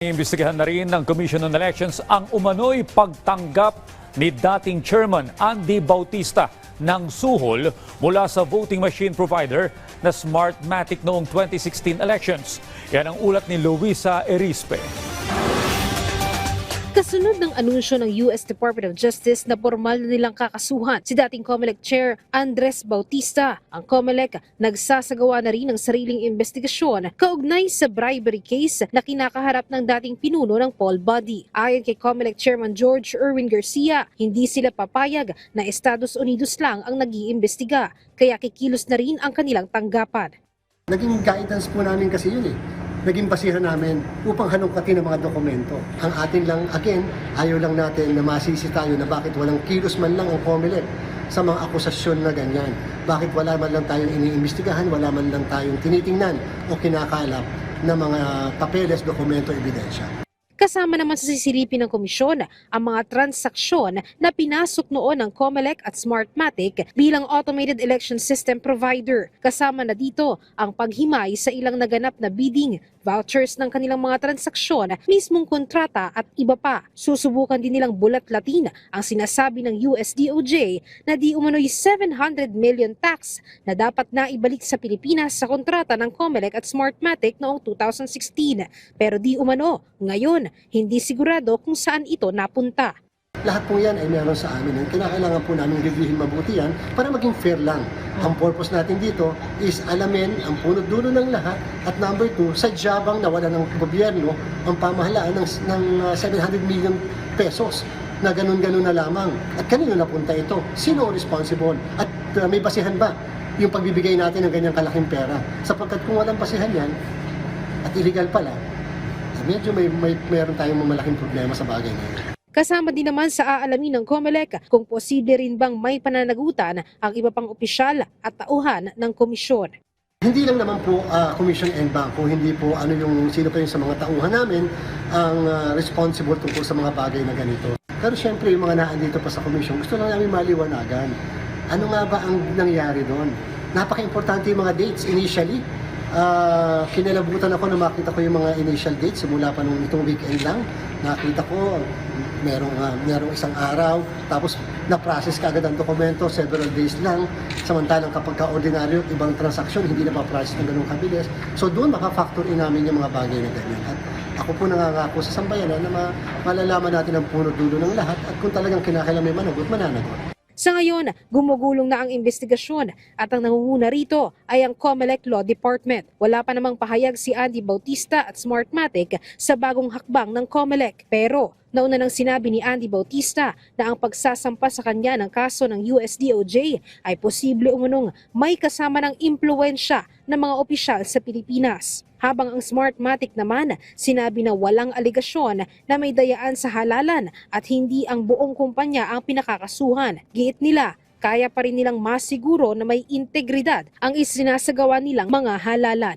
Iimbestigahan na rin ng Commission on Elections ang umano'y pagtanggap ni dating Chairman Andy Bautista ng suhol mula sa voting machine provider na Smartmatic noong 2016 elections. Yan ang ulat ni Luisa Erispe. Kasunod ng anunsyo ng US Department of Justice na formal na nilang kakasuhan si dating COMELEC Chair Andres Bautista. Ang COMELEC nagsasagawa na rin ng sariling investigasyon kaugnay sa bribery case na kinakaharap ng dating pinuno ng poll body. Ayon kay COMELEC Chairman George Erwin Garcia, hindi sila papayag na Estados Unidos lang ang nag-iimbestiga kaya kikilos na rin ang kanilang tanggapan. Naging guidance po namin kasi yun eh. Naging basihan namin upang halongkatin ang mga dokumento. Ang atin lang, again, ayaw lang natin na masisi tayo na bakit walang kilos man lang ang COMELEC sa mga akusasyon na ganyan. Bakit wala man lang tayong iniimbestigahan, wala man lang tayong tinitingnan o kinakalap na mga papeles, dokumento, ebidensya. Kasama naman sa sisilipin ng komisyon ang mga transaksyon na pinasok noon ng COMELEC at Smartmatic bilang automated election system provider. Kasama na dito ang paghimay sa ilang naganap na bidding, vouchers ng kanilang mga transaksyon, mismong kontrata at iba pa. Susubukan din nilang bulat-latin ang sinasabi ng USDOJ na di umano'y 700 million tax na dapat na ibalik sa Pilipinas sa kontrata ng COMELEC at Smartmatic noong 2016. Pero di umano, ngayon, hindi sigurado kung saan ito napunta. Lahat po yan ay meron sa amin. And kinakailangan po namin reviewin mabuti yan para maging fair lang. Ang purpose natin dito is alamin ang punot dulo ng lahat at number two, sa jabang nawala ng gobyerno ang pamahalaan ng, ng uh, 700 million pesos na ganun-ganun na lamang. At kanino napunta ito? Sino ang responsible? At uh, may basihan ba yung pagbibigay natin ng ganyang kalaking pera? Sapagkat kung walang basihan yan at illegal pala, medyo may, may meron tayong malaking problema sa bagay na yun. Kasama din naman sa aalamin ng COMELEC kung posible rin bang may pananagutan ang iba pang opisyal at tauhan ng komisyon. Hindi lang naman po ah, commission and bangko, hindi po ano yung sino pa yung sa mga tauhan namin ang ah, responsible tungkol sa mga bagay na ganito. Pero syempre yung mga naandito pa sa commission, gusto lang namin maliwanagan. Ano nga ba ang nangyari doon? Napaka-importante yung mga dates initially. Ah, kinalabutan ako na makita ko yung mga initial dates simula pa nung itong weekend lang. Nakita ko merong ah, merong isang araw. Tapos na-process kaagad ang dokumento several days lang. Samantalang kapag ka ordinaryo ibang transaksyon hindi na pa-process ng ganung kabilis. So doon maka-factor in namin yung mga bagay na ganyan. At ako po nangangako sa sambayanan na ma- malalaman natin ang punot dulo ng lahat. At kung talagang kinakailangan may managot mananagot Sa ngayon, gumugulong na ang investigasyon at ang nangunguna rito ay ang COMELEC Law Department. Wala pa namang pahayag si Andy Bautista at Smartmatic sa bagong hakbang ng COMELEC. Pero nauna nang sinabi ni Andy Bautista na ang pagsasampa sa kanya ng kaso ng USDOJ ay posible umunong may kasama ng impluensya ng mga opisyal sa Pilipinas. Habang ang Smartmatic naman, sinabi na walang aligasyon na may dayaan sa halalan at hindi ang buong kumpanya ang pinakakasuhan. Giit nila, kaya pa rin nilang masiguro na may integridad ang isinasagawa nilang mga halalan.